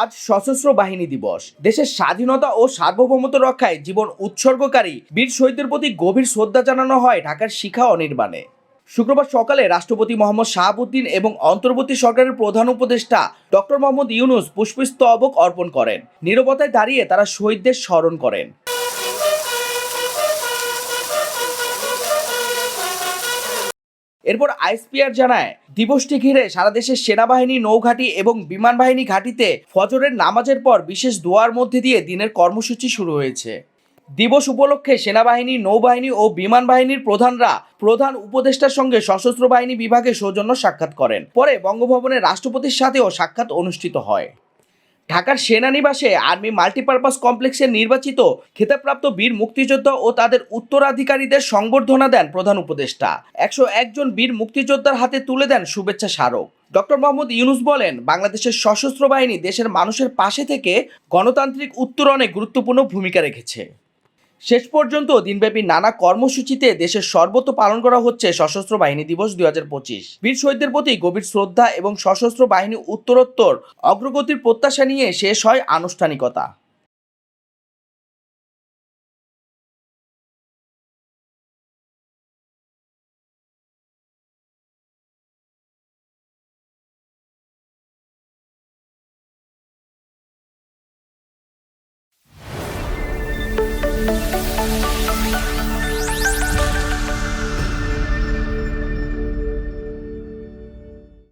আজ সশস্ত্র বাহিনী দিবস। দেশের স্বাধীনতা ও সার্বভৌমত্ব রক্ষায় জীবন উৎসর্গকারী বীর শহীদদের প্রতি গভীর শ্রদ্ধা জানানো হয় ঢাকার শিখা অনির্বাণে। শুক্রবার সকালে রাষ্ট্রপতি মোহাম্মদ শাহাবুদ্দিন এবং অন্তর্বর্তী সরকারের প্রধান উপদেষ্টা ডক্টর মোহাম্মদ ইউনুস পুষ্পস্তবক অর্পণ করেন। নিরবতায় দাঁড়িয়ে তারা শহীদদের স্মরণ করেন। এরপর আইএসপিআর জানায়, দিবসটি ঘিরে সারা দেশের সেনাবাহিনী, নৌঘাঁটি এবং বিমান বাহিনী ঘাঁটিতে ফজরের নামাজের পর বিশেষ দোয়ার মধ্যে দিয়ে দিনের কর্মসূচি শুরু হয়েছে। দিবস উপলক্ষে সেনাবাহিনী, নৌবাহিনী ও বিমান বাহিনীর প্রধানরা প্রধান উপদেষ্টার সঙ্গে সশস্ত্র বাহিনী বিভাগে সৌজন্য সাক্ষাৎ করেন। পরে বঙ্গভবনে রাষ্ট্রপতির সাথেও সাক্ষাৎ অনুষ্ঠিত হয়। ঢাকার সেনানিবাসে আর্মি মাল্টিপারপাস কমপ্লেক্সে নির্বাচিত খেতাবপ্রাপ্ত বীর মুক্তিযোদ্ধা ও তাদের উত্তরাধিকারীদের সংবর্ধনা দেন প্রধান উপদেষ্টা। একশো একজন বীর মুক্তিযোদ্ধার হাতে তুলে দেন শুভেচ্ছা স্মারক। ডক্টর মোহাম্মদ ইউনুস বলেন, বাংলাদেশের সশস্ত্র বাহিনী দেশের মানুষের পাশে থেকে গণতান্ত্রিক উত্তরণে গুরুত্বপূর্ণ ভূমিকা রেখেছে। শেষ পর্যন্ত দিনব্যাপী নানা কর্মসূচিতে দেশের সর্বত্র পালন করা হচ্ছে সশস্ত্র বাহিনী দিবস দুই হাজার পঁচিশ। বীর শহীদদের প্রতি গভীর শ্রদ্ধা এবং সশস্ত্র বাহিনী উত্তরোত্তর অগ্রগতির প্রত্যাশা নিয়ে শেষ হয় আনুষ্ঠানিকতা।